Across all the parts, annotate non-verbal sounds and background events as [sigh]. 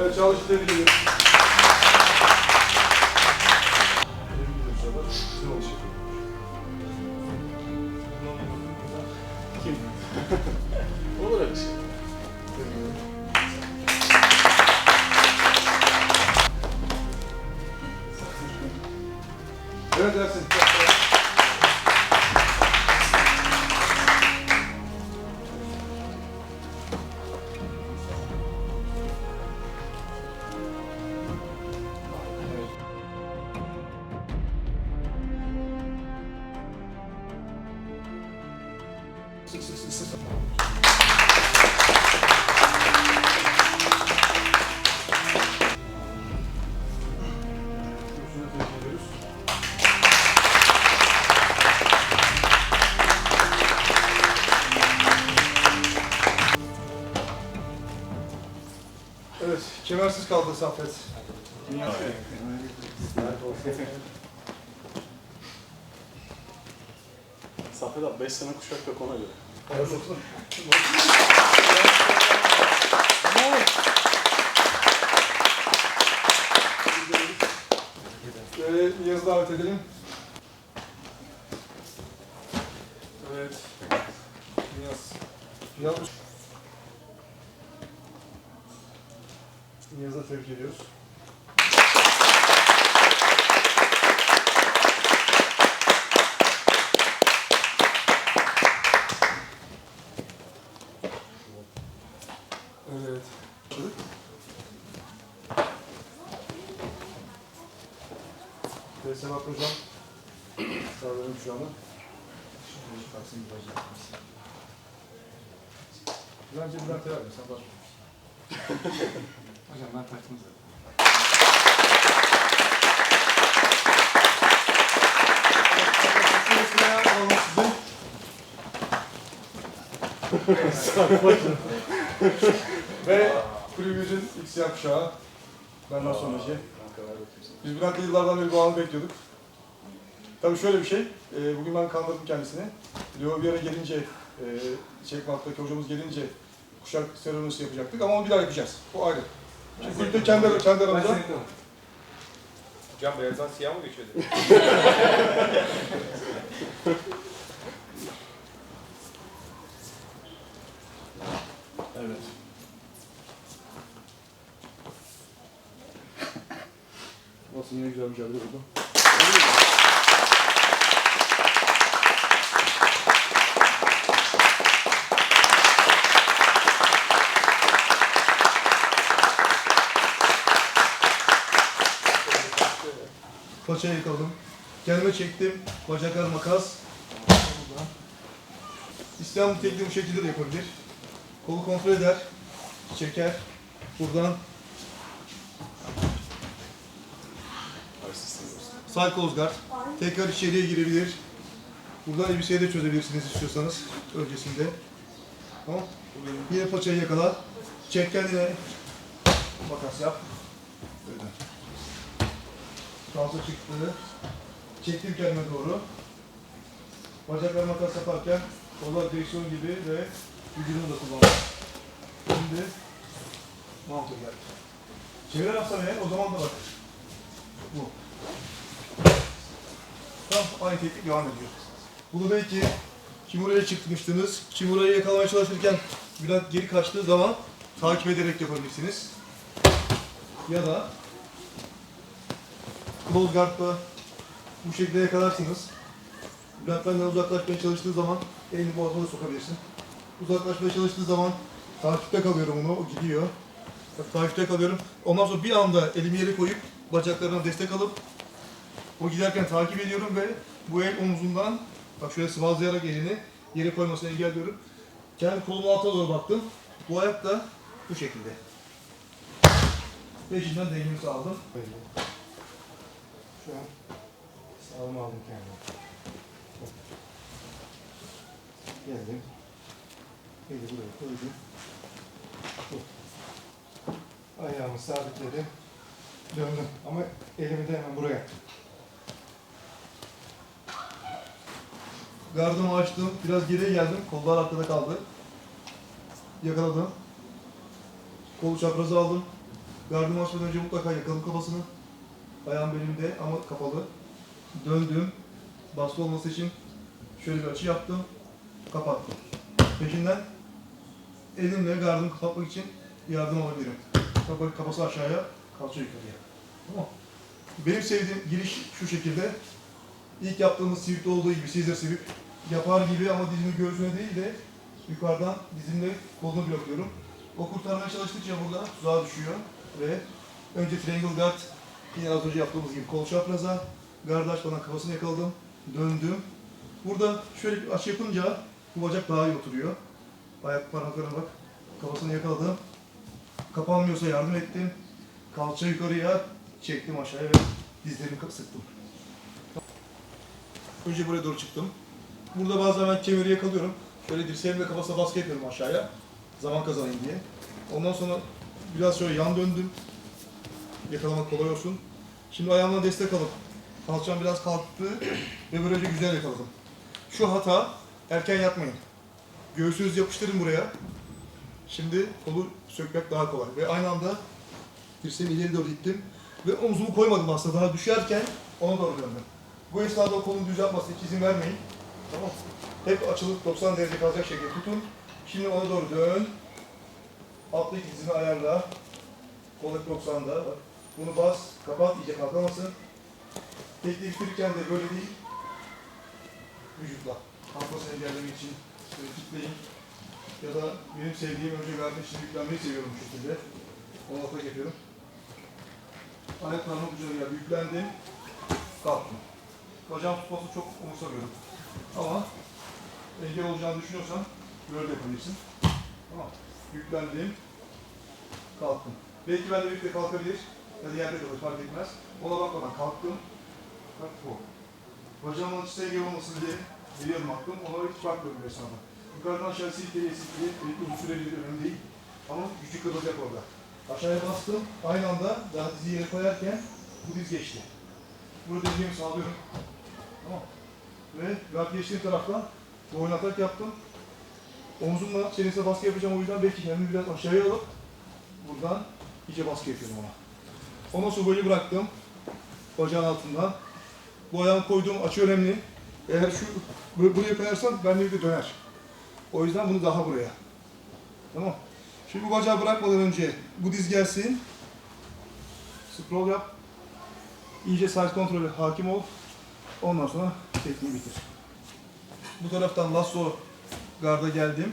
Evet çalışı tebrik ederim. Kim? Ediyoruz. Evet, kemersiz kaldı Saffet. Dünya Saffet abi 5 sene kuşak yok ona göre. Ee, Niyaz'ı davet edelim. Evet. Niyaz. Niyaz. Niyaz'ı tebrik ediyoruz. Evet. Veysel Hakkı Hocam. Sağlarım şu anda. Bence Bülent Yer sen bak. Hocam ben taktım zaten. Ve kulübümüzün ilk siyah kuşağı. Benden sonraki. Biz Bülent'le yıllardan beri bu anı bekliyorduk. Tabii şöyle bir şey, e, bugün ben kandırdım kendisini. Leo bir ara gelince, e, Çelik Malt'taki hocamız gelince kuşak seremonisi yapacaktık ama onu bir daha yapacağız. O ayrı. Şimdi kulüpte kendi, kendi aramızda Hocam beyazdan siyah mı geçiyordu? [laughs] güzel mücadele oldu. Paçayı yakaladım. Kendime çektim. Bacaklar makas. İsteyen bu tekniği bu şekilde de yapabilir. Kolu kontrol eder. Çeker. Buradan sağ kozgard. Tekrar içeriye girebilir. Buradan elbiseyi de çözebilirsiniz istiyorsanız öncesinde. Tamam. Yine paçayı yakala. Çek kendine. Makas yap. Böyle. Kalça çıktı. Çektim kendime doğru. Bacaklar makas yaparken kollar direksiyon gibi ve vücudunu da kullanmak. Şimdi manto geldi. Çevir hafta ne? O zaman da bak. Bu. Tamam, aynı teknik devam ediyor. Bunu belki Kimura'ya çıkmıştınız. Kimura'yı yakalamaya çalışırken Bülent geri kaçtığı zaman takip ederek yapabilirsiniz. Ya da close guard'la bu şekilde yakalarsınız. Bülent uzaklaşmaya çalıştığı zaman elini boğazına sokabilirsin. Uzaklaşmaya çalıştığı zaman takipte kalıyorum onu, o gidiyor. Takipte kalıyorum. Ondan sonra bir anda elimi yere koyup bacaklarına destek alıp o giderken takip ediyorum ve bu el omzundan bak şöyle sıvazlayarak elini yere koymasını engelliyorum. Kendi kolumu alta doğru baktım. Bu ayak da bu şekilde. Peşinden dengemi sağladım. Şu an sağlam aldım kendimi. Geldim. Eli buraya koydum. Ayağımı sabitledim. Döndüm. Ama elimi de hemen buraya. Gardımı açtım. Biraz geriye geldim. Kollar arkada kaldı. Yakaladım. Kolu çaprazı aldım. Gardımı açmadan önce mutlaka yakalım kafasını. Ayağım belimde ama kapalı. Döndüm. Bastı olması için şöyle bir açı yaptım. Kapattım. Peşinden elimle gardımı kapatmak için yardım alabilirim. Kafa, kafası aşağıya, kalça yukarıya. Tamam. Benim sevdiğim giriş şu şekilde. İlk yaptığımız sweep'te olduğu gibi Caesar sweep yapar gibi ama dizimi göğsüne değil de yukarıdan dizimle kolunu blokluyorum. O kurtarmaya çalıştıkça burada tuzağa düşüyor ve önce triangle guard yine az önce yaptığımız gibi kol çapraza guard açmadan kafasını yakaladım, döndüm. Burada şöyle bir açı yapınca bu bacak daha iyi oturuyor. Ayak parmaklarına bak. Kafasını yakaladım. Kapanmıyorsa yardım ettim. Kalça yukarıya çektim aşağıya ve dizlerimi sıktım. Önce buraya doğru çıktım. Burada bazen ben kemeri yakalıyorum. Şöyle dirseğimle kafasına baskı yapıyorum aşağıya. Zaman kazanayım diye. Ondan sonra biraz şöyle yan döndüm. Yakalamak kolay olsun. Şimdi ayağımla destek alıp kalçam biraz kalktı ve böylece güzel yakaladım. Şu hata erken yapmayın. Göğsünüzü yapıştırın buraya. Şimdi kolu sökmek daha kolay. Ve aynı anda dirseğimi ileri doğru ittim. Ve omzumu koymadım aslında. Daha düşerken ona doğru döndüm. Bu esnada o kolun düz yapmasına hiç izin vermeyin. Tamam Hep açılıp 90 derece kalacak şekilde tutun. Şimdi ona doğru dön. Alttaki dizini ayarla. Kol hep 90'da. Bak. Bunu bas, kapat, iyice kalkamasın. Tekniği bitirirken de böyle değil. Vücutla. Kalkmasını engellemek için böyle kitleyin. Ya da benim sevdiğim önce verdiğim şimdi yüklenmeyi seviyorum bu şekilde. Onu atak yapıyorum. Ayaklarımın ucuna geldi. Yüklendim. Kalktım. Bacağım tutması çok umursamıyorum. Ama engel olacağını düşünüyorsan böyle yapabilirsin. Tamam. Yüklendim. Kalktım. Belki ben de birlikte kalkabilir. Ya da yerde kalır fark etmez. Ona bakmadan kalktım. Bak bu. Bacağımın içine engel olmasın diye adım attım. Ona hiç bakmıyorum esnada. Yukarıdan aşağı silkeliye silkeliye belki uzun süreli bir önemli değil. Ama gücü kırılacak orada. Aşağıya bastım. Aynı anda daha dizi yere koyarken bu diz geçti. Burada dizimi sağlıyorum. Tamam. Ve guard geçtiğim taraftan boyun atak yaptım. Omzumla çenesine baskı yapacağım o yüzden belki kendimi biraz aşağıya alıp buradan iyice baskı yapıyorum ona. Ondan sonra böyle bıraktım. Bacağın altından. Bu ayağımı koyduğum açı önemli. Eğer şu bur- buraya koyarsam ben de döner. O yüzden bunu daha buraya. Tamam. Şimdi bu bacağı bırakmadan önce bu diz gelsin. Scroll yap. İyice size kontrolü hakim ol. Ondan sonra tekniği bitir. Bu taraftan lasso garda geldim.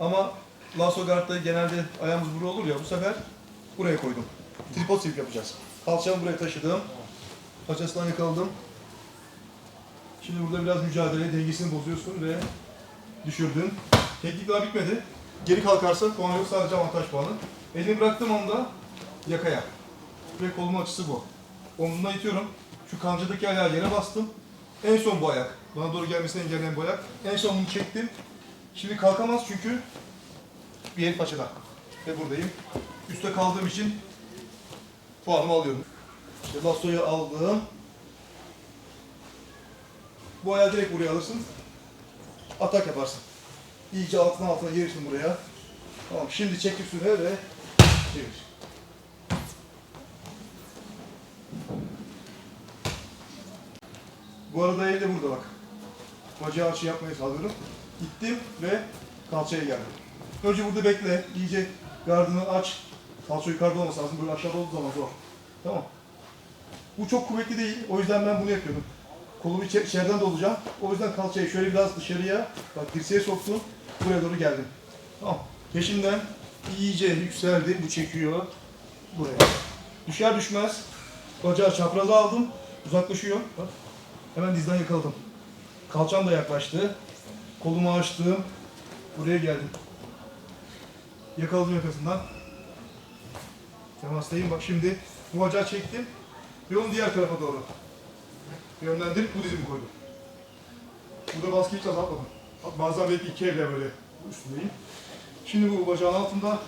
Ama lasso gardda genelde ayağımız buraya olur ya bu sefer buraya koydum. Tripod sweep yapacağız. Kalçamı buraya taşıdım. Paçasından yakaladım. Şimdi burada biraz mücadele, dengesini bozuyorsun ve düşürdün. Teknik daha bitmedi. Geri kalkarsa puan yok sadece avantaj puanı. Elini bıraktığım anda yakaya. Ve kolumun açısı bu. Omzumdan itiyorum. Şu kancadaki ayağı yere bastım. En son bu ayak. Bana doğru gelmesini engelleyen bu ayak. En son bunu çektim. Şimdi kalkamaz çünkü bir el paçada. Ve buradayım. Üste kaldığım için puanımı alıyorum. İşte lassoyu aldım. Bu ayağı direkt buraya alırsın. Atak yaparsın. İyice altına altına gelirsin buraya. Tamam şimdi çek üstüne ve çevir. Bu arada el de burada bak. Bacağı açı yapmaya sağlıyorum. Gittim ve kalçaya geldim. Önce burada bekle. İyice gardını aç. Kalça yukarıda olması lazım. Böyle aşağıda olduğu zaman zor. Tamam. Bu çok kuvvetli değil. O yüzden ben bunu yapıyorum. Kolumu içe- içeriden dolacağım. O yüzden kalçayı şöyle biraz dışarıya, bak dirseğe soktum. Buraya doğru geldim. Tamam. Peşinden iyice yükseldi. Bu çekiyor. Buraya. Düşer düşmez. Bacağı çapraza aldım. Uzaklaşıyor. Bak. Hemen dizden yakaladım. Kalçam da yaklaştı. Kolumu açtım. Buraya geldim. Yakaladım yakasından. Temastayım. Bak şimdi bu bacağı çektim. Ve onu diğer tarafa doğru yönlendirip bu dizimi koydum. Burada baskıyı hiç azaltmadım. Bazen belki iki elle böyle üstündeyim. Şimdi bu bacağın altında.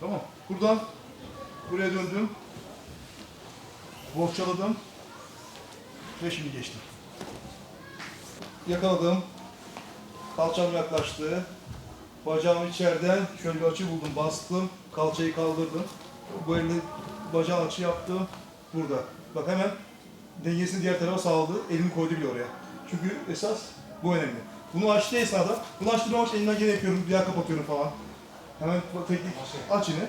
Tamam. Buradan buraya döndüm. Bohçaladım. Ve şimdi geçtim. Yakaladım. Kalçam yaklaştı. Bacağımı içeriden şöyle bir açı buldum. Bastım. Kalçayı kaldırdım. Bu elle bacağın açı yaptım. Burada. Bak hemen dengesini diğer tarafa sağladı. Elimi koydu bile oraya. Çünkü esas bu önemli. Bunu açtığı esnada, bunu açtığım için elimden gene yapıyorum, bir daha kapatıyorum falan. Hemen teknik aç yine.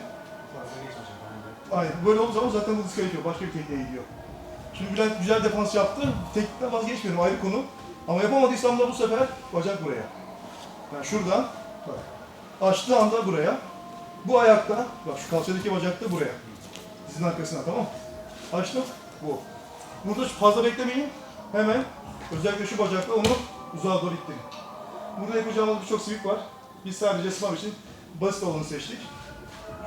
Aynen. Böyle olduğu zaman zaten bu diskalifiye Başka bir tekniğe gidiyor. Şimdi Bülent güzel defans yaptı. Teknikten vazgeçmiyorum ayrı konu. Ama yapamadıysam da bu sefer bacak buraya. Yani şuradan bak. Açtığı anda buraya. Bu ayakta, bak şu kalçadaki bacak da buraya. Dizin arkasına tamam? Açtım. Bu. Burada fazla beklemeyin. Hemen özellikle şu bacakla onu uzağa doğru ittirin. Burada yapacağımız birçok sweep var. Biz sadece sınav için basit olanı seçtik.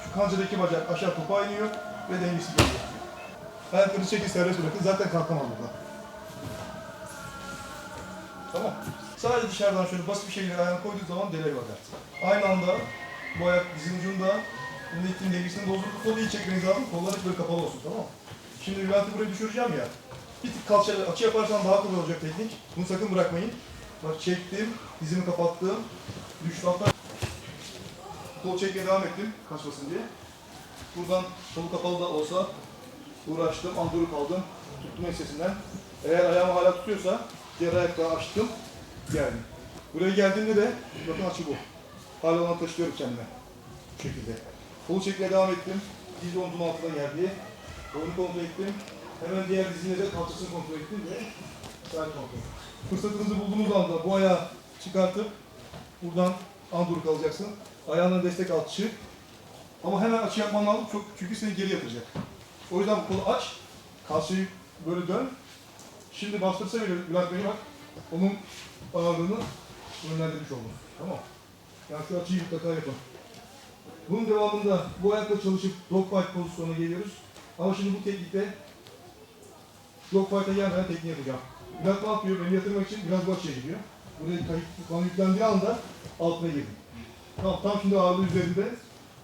Şu kancadaki bacak aşağı topa iniyor ve dengesi geliyor. Ayaklarını çekin serbest bırakın. Zaten kalkamaz burada. Tamam. Sadece dışarıdan şöyle basit bir şeyle ayağını koyduğu zaman delay var. Aynı anda bu ayak dizin ucunda ittiğin dengesini bozup kolu iyi çekmeniz lazım. Kollar hep böyle kapalı olsun tamam mı? Şimdi Bülent'i buraya düşüreceğim ya. Bir tık kalça açı yaparsan daha kolay olacak teknik. Bunu sakın bırakmayın. Bak çektim, dizimi kapattım. Düştü hatta Kol çekmeye devam ettim kaçmasın diye. Buradan kolu kapalı da olsa uğraştım, anduru kaldım. Tuttum ensesinden. Eğer ayağımı hala tutuyorsa diğer ayakla açtım, geldim. Buraya geldiğimde de bakın açı bu. Hala onu taşıyorum kendime. Bu şekilde. Kolu çekmeye devam ettim. Diz omzum altına geldi. Onu kontrol ettim. Hemen diğer dizine de kalçasını kontrol ettim ve sağ kontrol. Fırsatınızı bulduğunuz anda bu ayağı çıkartıp buradan anduru kalacaksın. Ayağına destek al. Ama hemen açı yapman lazım çok çünkü seni geri yatıracak. O yüzden bu kolu aç. Kalçayı böyle dön. Şimdi bastırsa bile Bülent Bey bak. Onun ağırlığını yönlendirmiş oldun. Tamam. Yani şu açıyı mutlaka yapın. Bunun devamında bu ayakla çalışıp dogfight pozisyonuna geliyoruz. Ama şimdi bu teknikte dogfight'a gelmeden tekniği yapacağım. Bülent ne yapıyor? Beni yatırmak için biraz bu açıya gidiyor. Buraya kayıp, bana yüklendiği anda altına girdim. Tamam, tam şimdi ağırlığı üzerinde.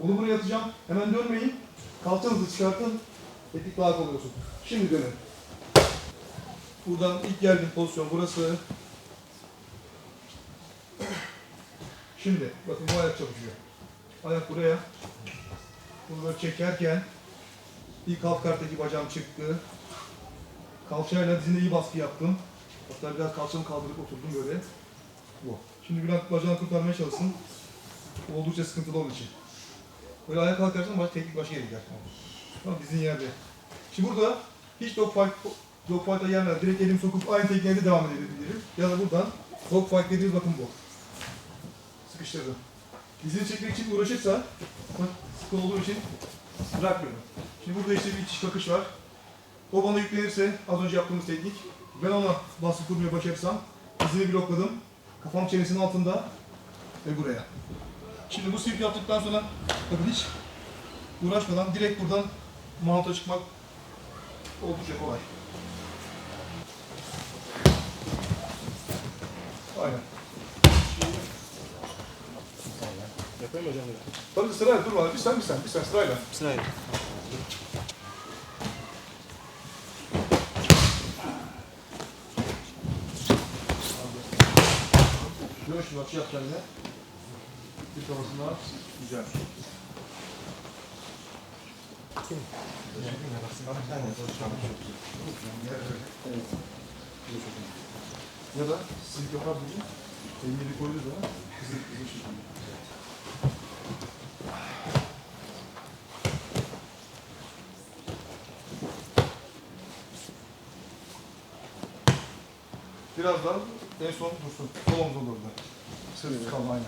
Onu buraya atacağım. Hemen dönmeyin. Kalçanızı çıkartın. Etik daha kolay olsun. Şimdi dönün. Buradan ilk geldiğim pozisyon burası. Şimdi bakın bu ayak çalışıyor. Ayak buraya. Bunu böyle çekerken ilk half karttaki bacağım çıktı. Kalçayla dizine iyi baskı yaptım. Hatta biraz kalçamı kaldırıp oturdum böyle. Bu. Şimdi Bülent bacağını kurtarmaya çalışsın. Oldukça sıkıntılı olduğu için. Böyle ayağa kalkarsan baş, teknik başka yere gider. Tamam dizin yerde. Şimdi burada hiç dogfight, dogfight'a gelmeden direkt elimi sokup aynı tekniğe de devam edebilirim. Ya da buradan dogfight dediğimiz bakın bu. Sıkıştırdım. Dizini çekmek için uğraşırsa sıkı olduğu için bırakmıyorum. Şimdi burada işte bir itiş kakış var. O bana yüklenirse az önce yaptığımız teknik. Ben ona baskı kurmaya başarırsam dizini blokladım. Kafam çenesinin altında ve buraya. Şimdi bu sweep yaptıktan sonra bakın hiç uğraşmadan direkt buradan mounta çıkmak oldukça kolay. Aynen. Yapayım hocam bir Tabii sırayla dur bana. Bir sen bir sen bir sen sırayla. Sırayla. Şimdi açı yap kendine. Bir kafasına. Güzel. Ya da silk yapar gibi elleri koyduğu zaman hızlı hızlı şekilde. Biraz daha en son dursun. Sol omuzun doğru. Sırt kalma aynen.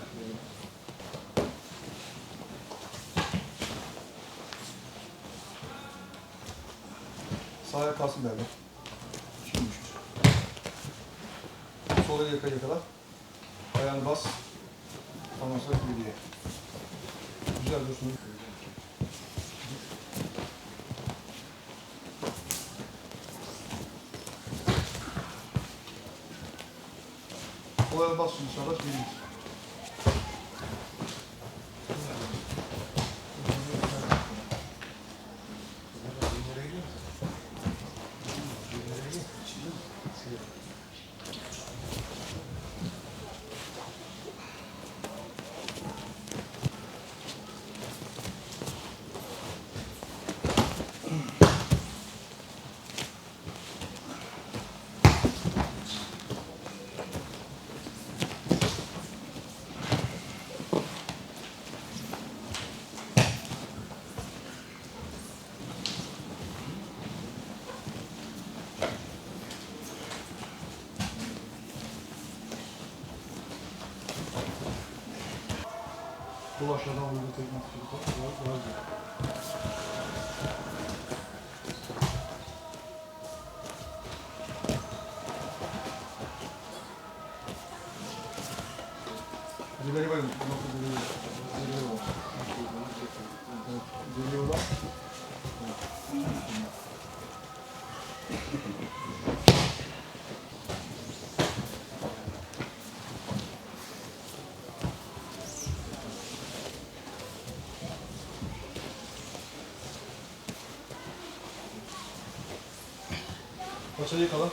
Kalsın derler. Şimdi düşür. Sola yaka yakala. Ayağını bas. Ondan sonra geriye. Güzel dursun. Kolaya bas şimdi inşallah. Geriye. Sol aşağıdan vurdu tekme atışları. Daha, daha güzel. Dileri bakın. Nasıl dileri? Dileri var. Evet. Dileri olan. Paçayı yakala.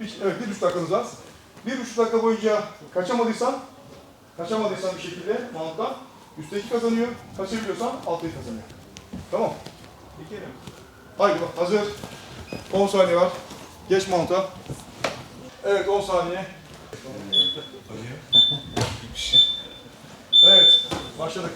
Bir, evet, bir üç dakikanız var. Dakika boyunca kaçamadıysan, kaçamadıysan bir şekilde mount'tan üstteki kazanıyor, kaçabiliyorsan alttaki kazanıyor. Tamam. Mi? Haydi bak hazır. 10 saniye var. Geç mount'a. Evet 10 saniye. Evet başladık.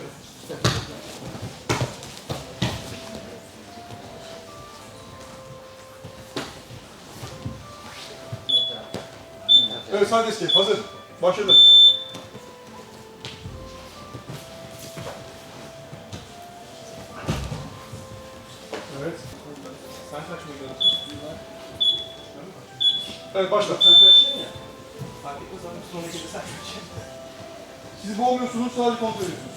Evet side escape hazır. Başladı. Evet. Sen kaç mıydın? Evet başla. Sen kaçtın ya. Fark etmez abi sonraki de sen kaçın. Siz boğmuyorsunuz sadece kontrol ediyorsunuz.